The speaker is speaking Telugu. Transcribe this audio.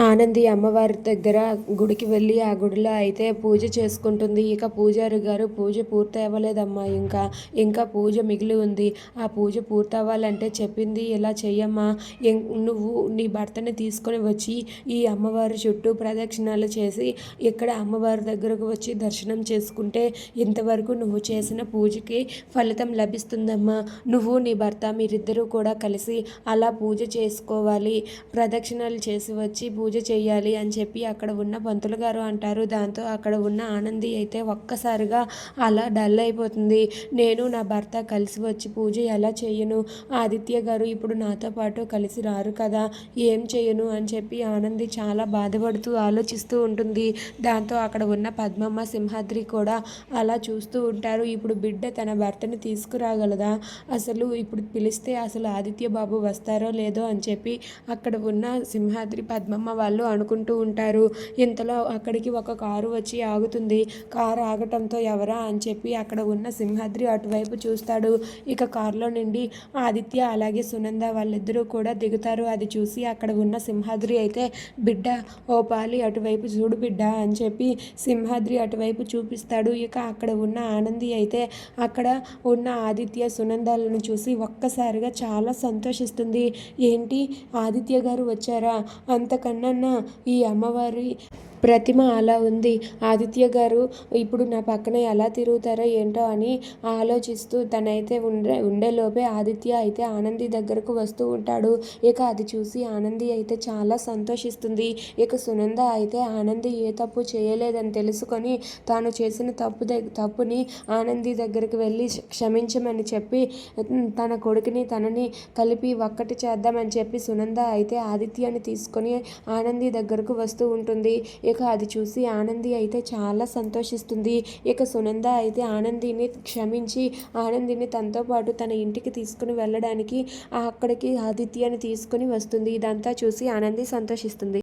ఆనంది అమ్మవారి దగ్గర గుడికి వెళ్ళి ఆ గుడిలో అయితే పూజ చేసుకుంటుంది. ఇక పూజారి గారు పూజ పూర్తి అవ్వలేదమ్మా ఇంకా. ఇంకా పూజ మిగిలి ఉంది. ఆ పూజ పూర్తి అవ్వాలంటే చెప్పింది ఇలా చెయ్యమ్మా. నువ్వు నీ భర్తని తీసుకొని వచ్చి ఈ అమ్మవారి చుట్టూ ప్రదక్షిణాలు చేసి ఇక్కడ అమ్మవారి దగ్గరకు వచ్చి దర్శనం చేసుకుంటే ఇంతవరకు నువ్వు చేసిన పూజకి ఫలితం లభిస్తుందమ్మా. నువ్వు నీ భర్త మీరిద్దరూ కూడా కలిసి అలా పూజ చేసుకోవాలి. ప్రదక్షిణాలు చేసి వచ్చి పూజ చేయాలి అని చెప్పి అక్కడ ఉన్న పంతులు గారు అంటారు. దాంతో అక్కడ ఉన్న ఆనంది అయితే ఒక్కసారిగా అలా డల్ అయిపోతుంది. నేను నా భర్త కలిసి వచ్చి పూజ ఎలా చేయను? ఆదిత్య గారు ఇప్పుడు నాతో పాటు కలిసి రారు కదా ఏం చేయను అని చెప్పి ఆనంది చాలా బాధపడుతూ ఆలోచిస్తూ ఉంటుంది. దాంతో అక్కడ ఉన్న పద్మమ్మ సింహాద్రి కూడా అలా చూస్తూ ఉంటారు. ఇప్పుడు బిడ్డ తన భర్తని తీసుకురాగలదా? అసలు ఇప్పుడు పిలిస్తే అసలు ఆదిత్య బాబు వస్తారో లేదో అని చెప్పి అక్కడ ఉన్న సింహాద్రి పద్మమ్మ వాళ్ళు అనుకుంటూ ఉంటారు. ఇంతలో అక్కడికి ఒక కారు వచ్చి ఆగుతుంది. కారు ఆగటంతో ఎవరా అని చెప్పి అక్కడ ఉన్న సింహాద్రి అటువైపు చూస్తాడు. ఇక కారులో నుండి ఆదిత్య అలాగే సునంద వాళ్ళిద్దరూ కూడా దిగుతారు. అది చూసి అక్కడ ఉన్న సింహాద్రి అయితే బిడ్డ ఓ పాలి అటువైపు చూడు బిడ్డ అని చెప్పి సింహాద్రి అటువైపు చూపిస్తాడు. ఇక అక్కడ ఉన్న ఆనంది అయితే అక్కడ ఉన్న ఆదిత్య సునందాలను చూసి ఒక్కసారిగా చాలా సంతోషిస్తుంది. ఏంటి? ఆదిత్య గారు వచ్చారా? అంతకన్నా ఈ అమ్మవారి ప్రతిమ అలా ఉంది. ఆదిత్య గారు ఇప్పుడు నా పక్కన ఎలా తిరుగుతారో ఏంటో అని ఆలోచిస్తూ తనైతే ఉండే ఉండేలోపే ఆదిత్య అయితే ఆనంది దగ్గరకు వస్తూ ఉంటాడు. ఇక అది చూసి ఆనంది అయితే చాలా సంతోషిస్తుంది. ఇక సునంద అయితే ఆనంది ఏ తప్పు చేయలేదని తెలుసుకొని తాను చేసిన తప్పు తప్పుని ఆనంది దగ్గరికి వెళ్ళి క్షమించమని చెప్పి తన కొడుకుని తనని కలిపి ఒక్కటి చేద్దామని చెప్పి సునంద అయితే ఆదిత్యాన్ని తీసుకొని ఆనంది దగ్గరకు వస్తూ ఉంటుంది. ఇక అది చూసి ఆనంది అయితే చాలా సంతోషిస్తుంది. ఇక సునంద అయితే ఆనందిని క్షమించి ఆనందిని తనతో పాటు తన ఇంటికి తీసుకుని వెళ్ళడానికి అక్కడికి ఆదిత్యని తీసుకుని వస్తుంది. ఇదంతా చూసి ఆనంది సంతోషిస్తుంది.